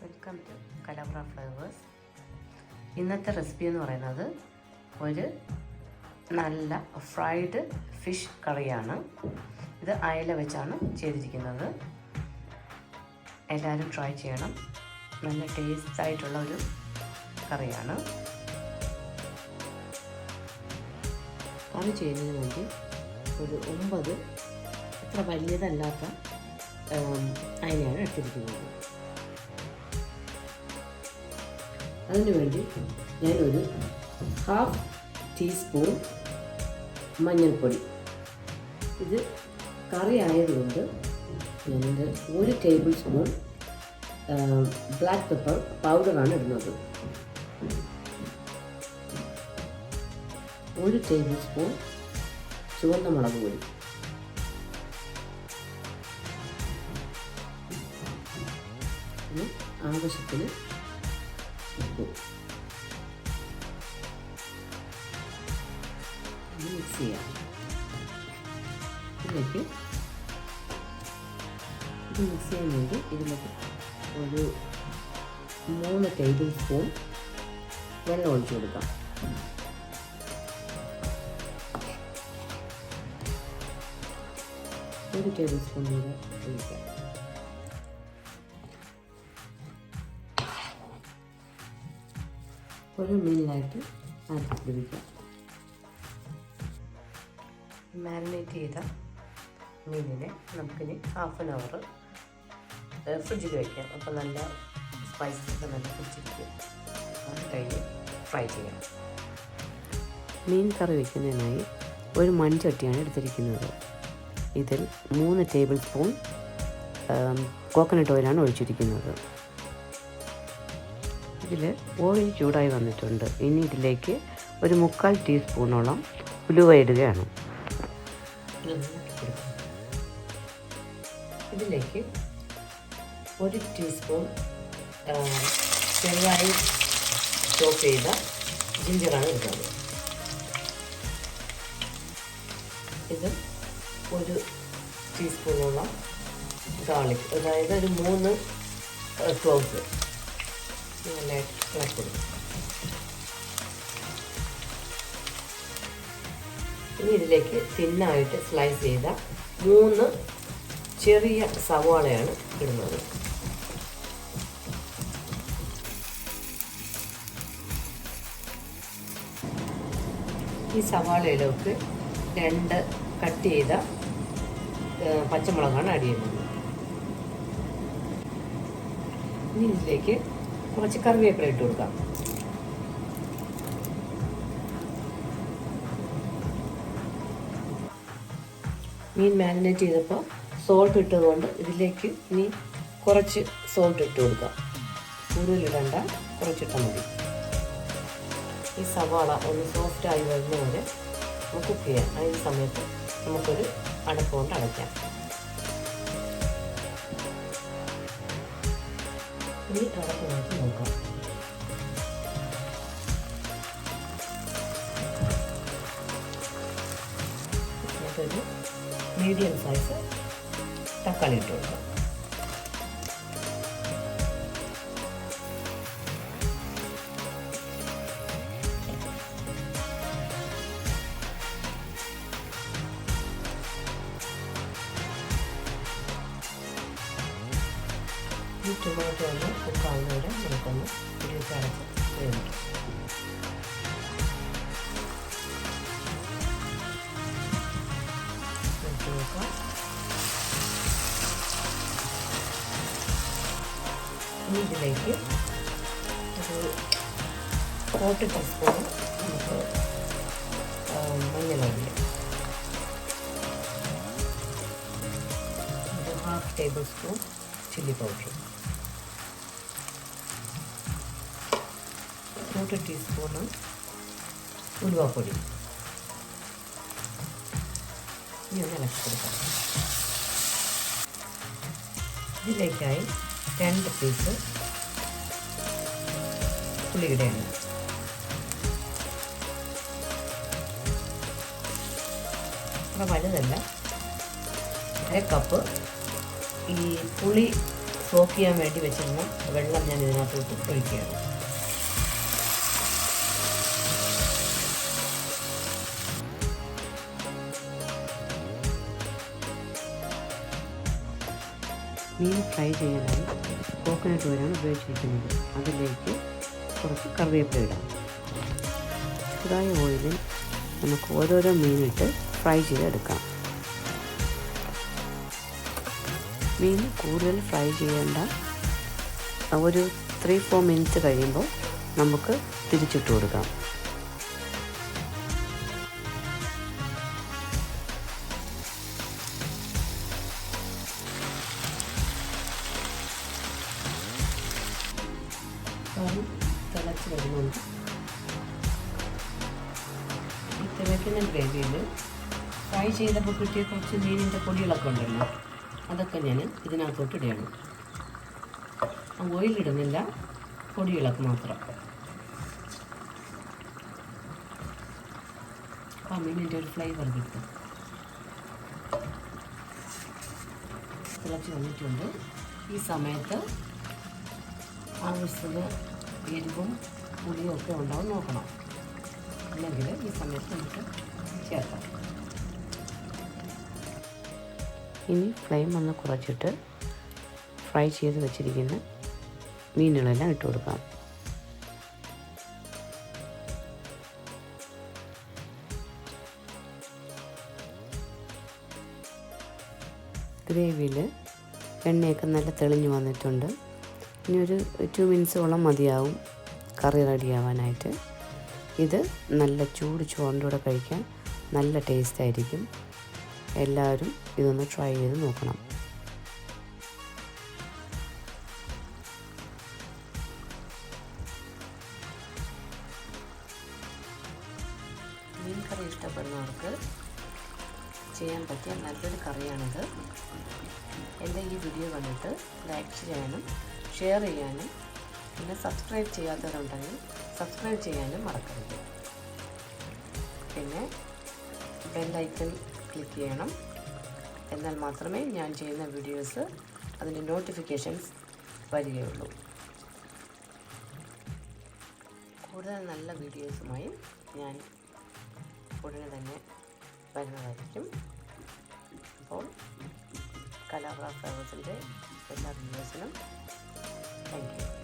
Welcome to കലബ്ര flavours ഇന്നത്തെ recipe എന്ന് പറയുന്നത് ഒരു നല്ല ഫ്രൈഡ് ഫിഷ് കറിയാണ്. ഇത് അയല വെച്ചാണ് ചെയ്തിരിക്കുന്നത്. എല്ലാവരും ട്രൈ ചെയ്യണം. നല്ല ടേസ്റ്റ് ആയിട്ടുള്ള ഒരു കറിയാണ്. കറി ചെയ്യുന്നതിന് വേണ്ടി ഒരു ഒമ്പത് അത്ര വലിയതല്ലാത്ത അയലയാണ് എടുത്തിരിക്കുന്നത്. അതിനുവേണ്ടി ഞാനൊരു ഹാഫ് ടീസ്പൂൺ മഞ്ഞൾപ്പൊടി. ഇത് കറി ആയതുകൊണ്ട് ഞാനിത് ഒരു ടേബിൾ സ്പൂൺ ബ്ലാക്ക് പെപ്പർ പൗഡറാണ് ഇടുന്നത്. ഒരു ടേബിൾ സ്പൂൺ ചുവന്ന മുളക് പൊടി. ആവശ്യത്തിന് ഇതിലേക്ക് ഇത് മിക്സ് ചെയ്യാൻ വേണ്ടി ഇതിലേക്ക് ഒരു മൂന്ന് ടേബിൾ സ്പൂൺ വെള്ളം ഒഴിച്ചു കൊടുക്കാം. ഒരു ടേബിൾ സ്പൂൺ കൂടെ ഒഴിക്കാം ഒരു മീനിലായിട്ട് ആക്കി പിടിക്കാം മാരിനേറ്റ് ചെയ്ത മീനിനെ നമുക്കിനി ഹാഫ് ആൻ അവർ ഫ്രിഡ്ജിൽ വയ്ക്കാം അപ്പോൾ നല്ല സ്പൈസസ് നല്ല പിടിച്ചിരിക്കും അത് കഴിഞ്ഞ് ഫ്രൈ ചെയ്യാം. മീൻ കറി വയ്ക്കുന്നതിനായി ഒരു മൺചട്ടിയാണ് എടുത്തിരിക്കുന്നത്. ഇതിൽ മൂന്ന് ടേബിൾ സ്പൂൺ കോക്കനട്ട് ഓയിലാണ് ഒഴിച്ചിരിക്കുന്നത്. ഇതിൽ ഓയിൽ ചൂടായി വന്നിട്ടുണ്ട്. ഇനി ഇതിലേക്ക് ഒരു മുക്കാൽ ടീസ്പൂണോളം ഉലുവ ഇടുകയാണ്. ഇതിലേക്ക് ഒരു ടീസ്പൂൺ ചെറുതായി ചോപ്പ് ചെയ്ത ജിഞ്ചറാണ് ഇടുന്നത്. ഇത് ഒരു ടീസ്പൂണോളം ഗാർലിക് അതായത് ഒരു മൂന്ന് ക്ലോവ്സ് ഇളക്കിടും ഇനി ഇതിലേക്ക് തിന്നായിട്ട് സ്ലൈസ് ചെയ്ത മൂന്ന് ചെറിയ സവാളയാണ് ഇടുന്നത്. ഈ സവാളയിലേക്ക് രണ്ട് കട്ട് ചെയ്ത പച്ചമുളകാണ് അടിയുന്നത് ഇനി ഇതിലേക്ക് കുറച്ച് കറിവേപ്പില ഇട്ട് കൊടുക്കാം. മീൻ മാരിനേറ്റ് ചെയ്തപ്പോൾ സോൾട്ട് ഇട്ടതുകൊണ്ട് ഇതിലേക്ക് ഇനി കുറച്ച് സോൾട്ട് ഇട്ട് കൊടുക്കാം. കൂടുതലിടണ്ട കുറച്ചിട്ടാൽ മതി. ഈ സവാള ഒന്ന് സോഫ്റ്റായി വരുന്നവരെ നമുക്ക് കുക്ക് ചെയ്യാം. അതിന് സമയത്ത് നമുക്കൊരു അടപ്പ് കൊണ്ട് അടയ്ക്കാം. ഇനി അടപ്പ് നോക്കി നോക്കാം. നമുക്കൊരു മീഡിയം സൈസ് തക്കാളി ഇട്ട് കൊടുക്കാം. ടൊമാറ്റോ ഒന്ന് കുക്കാവുന്നവരെ നമുക്കൊന്ന് ഇതിലേക്ക് അടച്ച് ഇതിലേക്ക് ഒരു ഫോർട്ടി ടീസ്പൂൺ നമുക്ക് മഞ്ഞളൊഴിക്കാം ഒരു half tablespoon chilli powder കൂട്ട ടീസ്പൂണ് ഉലുവാപ്പൊടി ഇനി ഒന്ന് ഇളക്കി ഇതിലേക്കായി രണ്ട് പീസ് പുളിയുടെ എണ്ണ. അത്ര വലുതല്ല. അര കപ്പ് ഈ പുളി സോക്ക് ചെയ്യാൻ വേണ്ടി വെച്ചിരുന്ന വെള്ളം ഞാൻ ഇതിനകത്തോട്ട് ഒഴിക്കുകയാണ്. മീൻ ഫ്രൈ ചെയ്യാനായി കോക്കനട്ട് ഓയിലാണ് ഉപയോഗിച്ചിരിക്കുന്നത്. അതിലേക്ക് കുറച്ച് കറിവേപ്പില ഇടാം. ചൂടായ ഓയിലിൽ നമുക്ക് ഓരോരോ മീനിട്ട് ഫ്രൈ ചെയ്തെടുക്കാം. മീൻ കൂടുതൽ ഫ്രൈ ചെയ്യേണ്ട. ഒരു ത്രീ ഫോർ മിനിറ്റ്സ് കഴിയുമ്പോൾ നമുക്ക് തിരിച്ചിട്ട് കൊടുക്കാം. കറി ഗ്രേവിയിൽ ഫ്രൈ ചെയ്തപ്പോൾ കിട്ടിയ കുറച്ച് മീനിന്റെ പൊടികളൊക്കെ ഉണ്ടല്ലോ. അതൊക്കെ ഞാൻ ഇതിനകത്തോട്ട് ഇടുകയാണ്. ഓയിലിടുന്നില്ല. പൊടിയിളക്ക് മാത്രം. അമ്മീനിന്റെ ഒരു ഫ്ലേവർ കിട്ടും. തിളച്ച് വന്നിട്ടുണ്ട്. ഈ സമയത്ത് ആവശ്യത്തിന് എരിവും പുളിയും ഒക്കെ ഉണ്ടാവും നോക്കണം. അല്ലെങ്കിൽ ഈ സമയത്ത് നമുക്ക് ചേർക്കാം. ഇനി ഫ്ലെയിം ഒന്ന് കുറച്ചിട്ട് ഫ്രൈ ചെയ്ത് വെച്ചിരിക്കുന്ന മീനുകളെല്ലാം ഇട്ട് കൊടുക്കാം. ഗ്രേവിയിൽ എണ്ണയൊക്കെ നല്ല തെളിഞ്ഞു വന്നിട്ടുണ്ട്. ഇനി ഒരു ടു മിനിറ്റ്സോളം മതിയാവും കറി റെഡിയാവാനായിട്ട് ഇത് നല്ല ചൂട് ചോറിന്റെ കൂടെ കഴിക്കാൻ നല്ല ടേസ്റ്റ് ആയിരിക്കും. എല്ലാവരും ഇതൊന്ന് ട്രൈ ചെയ്ത് നോക്കണം. മീൻ കറി ഇഷ്ടപ്പെടുന്നവർക്ക് ചെയ്യാൻ പറ്റിയ നല്ലൊരു കറിയാണിത്. എന്റെ ഈ വീഡിയോ കണ്ടിട്ട് ലൈക്ക് ചെയ്യാനും ഷെയർ ചെയ്യാനും പിന്നെ സബ്സ്ക്രൈബ് ചെയ്യാത്തവരുണ്ടെങ്കിൽ സബ്സ്ക്രൈബ് ചെയ്യാനും മറക്കരുത്. പിന്നെ ബെല്ലൈക്കൺ ക്ലിക്ക് ചെയ്യണം. എന്നാൽ മാത്രമേ ഞാൻ ചെയ്യുന്ന വീഡിയോസ് അതിന്റെ നോട്ടിഫിക്കേഷൻസ് വരികയുള്ളൂ. കൂടുതൽ നല്ല വീഡിയോസുമായി ഞാൻ ഉടനെ തന്നെ വരുന്നതായിരിക്കും. അപ്പോൾ കലാപ്ര എല്ലാ വീഡിയോസിനും താങ്ക് യു